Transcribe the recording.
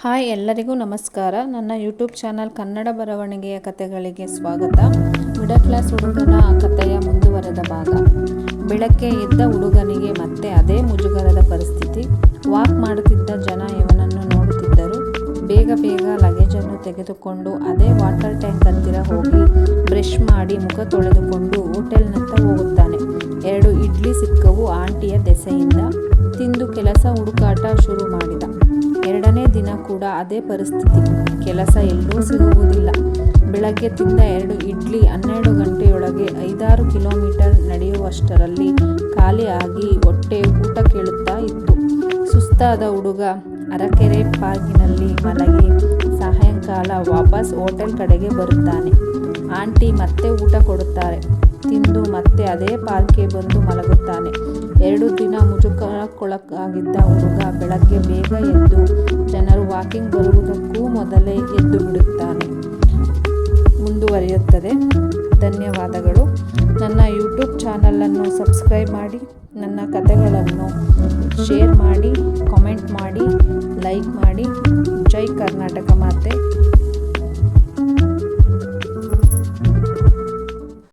Hi ಎಲ್ಲರಿಗೂ ನಮಸ್ಕಾರ. ನನ್ನ ಯೂಟ್ಯೂಬ್ ಚಾನಲ್ ಕನ್ನಡ ಬರವಣಿಗೆಯ ಕಥೆಗಳಿಗೆ ಸ್ವಾಗತ. ಮಿಡಲ್ ಕ್ಲಾಸ್ ಹುಡುಗನ ಕಥೆಯ ಮುಂದುವರೆದ ಭಾಗ. ಬೆಳಗ್ಗೆ ಎದ್ದ ಹುಡುಗನಿಗೆ ಮತ್ತೆ ಅದೇ ಮುಜುಗರದ ಪರಿಸ್ಥಿತಿ. ವಾಕ್ ಮಾಡುತ್ತಿದ್ದ ಜನ ಇವನನ್ನು ನೋಡುತ್ತಿದ್ದರು. ಬೇಗ ಬೇಗ ಲಗೇಜನ್ನು ತೆಗೆದುಕೊಂಡು ಅದೇ ವಾಟರ್ ಟ್ಯಾಂಕ್ ಹತ್ತಿರ ಹೋಗಿ ಬ್ರಷ್ ಮಾಡಿ ಮುಖ ತೊಳೆದುಕೊಂಡು ಇಡ್ಲಿ ಸಿಕ್ಕವು ಆಂಟಿಯ ದೆಸೆಯಿಂದ ತಿಂದು ಕೆಲಸ ಹುಡುಕಾಟ ಶುರು ಮಾಡಿದ. ಎರಡನೇ ದಿನ ಕೂಡ ಅದೇ ಪರಿಸ್ಥಿತಿ. ಕೆಲಸ ಎಲ್ಲೂ ಸಿಗುವುದಿಲ್ಲ. ಬೆಳಗ್ಗೆ ತಿಂದ ಎರಡು ಇಡ್ಲಿ ಹನ್ನೆರಡು ಗಂಟೆಯೊಳಗೆ ಐದಾರು ಕಿಲೋಮೀಟರ್ ನಡೆಯುವಷ್ಟರಲ್ಲಿ ಖಾಲಿಯಾಗಿ ಹೊಟ್ಟೆ ಊಟ ಕೇಳುತ್ತಾ ಇತ್ತು. ಸುಸ್ತಾದ ಹುಡುಗ ಅರಕೆರೆ ಪಾರ್ಕಿನಲ್ಲಿ ಮಲಗಿ ಸಾಯಂಕಾಲ ವಾಪಸ್ ಹೋಟೆಲ್ ಕಡೆಗೆ ಬರುತ್ತಾನೆ. ಆಂಟಿ ಮತ್ತೆ ಊಟ ಕೊಡುತ್ತಾರೆ. ತಿಂದು ಮತ್ತೆ ಅದೇ ಪಾರ್ಕ್ಗೆ ಬಂದು ಮಲಗುತ್ತಾನೆ. ಎರಡು ದಿನ ಮುಜುಗರಕ್ಕೊಳಗಾಗಿದ್ದ ಹುಡುಗ ಬೆಳಗ್ಗೆ ಬೇಗ ಎದ್ದು ಜನರು ವಾಕಿಂಗ್ ಬರುವುದಕ್ಕೂ ಮೊದಲೇ ಎದ್ದು ಬಿಡುತ್ತಾನೆ. ಮುಂದುವರಿಯುತ್ತದೆ. ಧನ್ಯವಾದಗಳು. ನನ್ನ ಯೂಟ್ಯೂಬ್ ಚಾನಲನ್ನು ಸಬ್ಸ್ಕ್ರೈಬ್ ಮಾಡಿ, ನನ್ನ ಕಥೆಗಳನ್ನು ಶೇರ್ ಮಾಡಿ, ಕಾಮೆಂಟ್ ಮಾಡಿ, ಲೈಕ್ ಮಾಡಿ. ಜೈ ಕರ್ನಾಟಕ ಮಾತೆ.